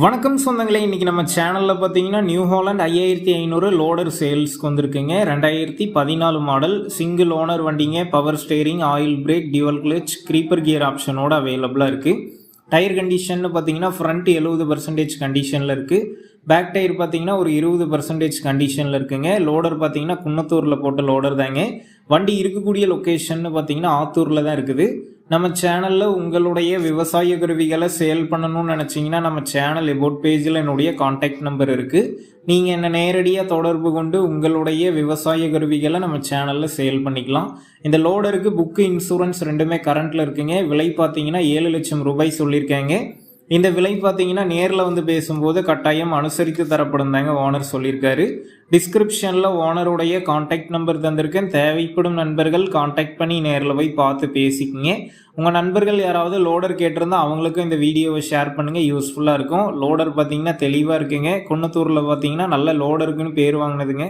வணக்கம் சொந்தங்களே இன்றைக்கி நம்ம சேனலில் பார்த்தீங்கன்னா நியூ ஹாலண்ட் ஐயாயிரத்தி ஐநூறு லோடர் சேல்ஸ்க்கு வந்திருக்குங்க. ரெண்டாயிரத்தி பதினாலு மாடல் சிங்கிள் ஓனர் வண்டிங்க power steering oil brake dual clutch creeper gear ஆப்ஷனோட அவைலபிளாக இருக்குது டயர் கண்டிஷன் பார்த்தீங்கன்னா ஃப்ரண்ட் எழுபது பர்சன்டேஜ் கண்டிஷனில் இருக்குது பேக் டயர் பார்த்தீங்கன்னா ஒரு இருபது பர்சன்டேஜ் கண்டிஷனில் இருக்குங்க. லோடர் பார்த்தீங்கன்னா குன்னத்தூரில் போட்ட லோடர் தாங்க. வண்டி இருக்கக்கூடிய லொக்கேஷன் பார்த்தீங்கன்னா ஆத்தூரில் தான் இருக்குது. நம்ம சேனலில் உங்களுடைய விவசாய கருவிகளை சேல் பண்ணணும்னு நினச்சிங்கன்னா நம்ம சேனல் எபோட் பேஜில் என்னுடைய காண்டாக்ட் நம்பர் இருக்குது நீங்கள் என்னை நேரடியாக தொடர்பு கொண்டு உங்களுடைய விவசாய கருவிகளை நம்ம சேனலில் சேல் பண்ணிக்கலாம். இந்த லோடருக்கு புக்கு இன்சூரன்ஸ் ரெண்டுமே கரண்ட்டில் இருக்குங்க. விலை பார்த்தீங்கன்னா ஏழு லட்சம் ரூபாய் சொல்லியிருக்காங்க. இந்த விலை பார்த்தீங்கன்னா நேரில் வந்து பேசும்போது கட்டாயம் அனுசரித்து தரப்படும் தாங்க ஓனர் சொல்லியிருக்காரு. டிஸ்கிரிப்ஷனில் ஓனருடைய காண்டாக்ட் நம்பர் தந்திருக்கேன். தேவைப்படும் நண்பர்கள் காண்டாக்ட் பண்ணி நேரில் போய் பார்த்து பேசிக்கிங்க. உங்கள் நண்பர்கள் யாராவது லோடர் கேட்டிருந்தா அவங்களுக்கும் இந்த வீடியோவை ஷேர் பண்ணுங்கள் யூஸ்ஃபுல்லாக இருக்கும். லோடர் பார்த்தீங்கன்னா தெளிவாக இருக்குங்க. குன்னத்தூரில் பார்த்தீங்கன்னா நல்ல லோடருக்குன்னு பேர் வாங்கினதுங்க.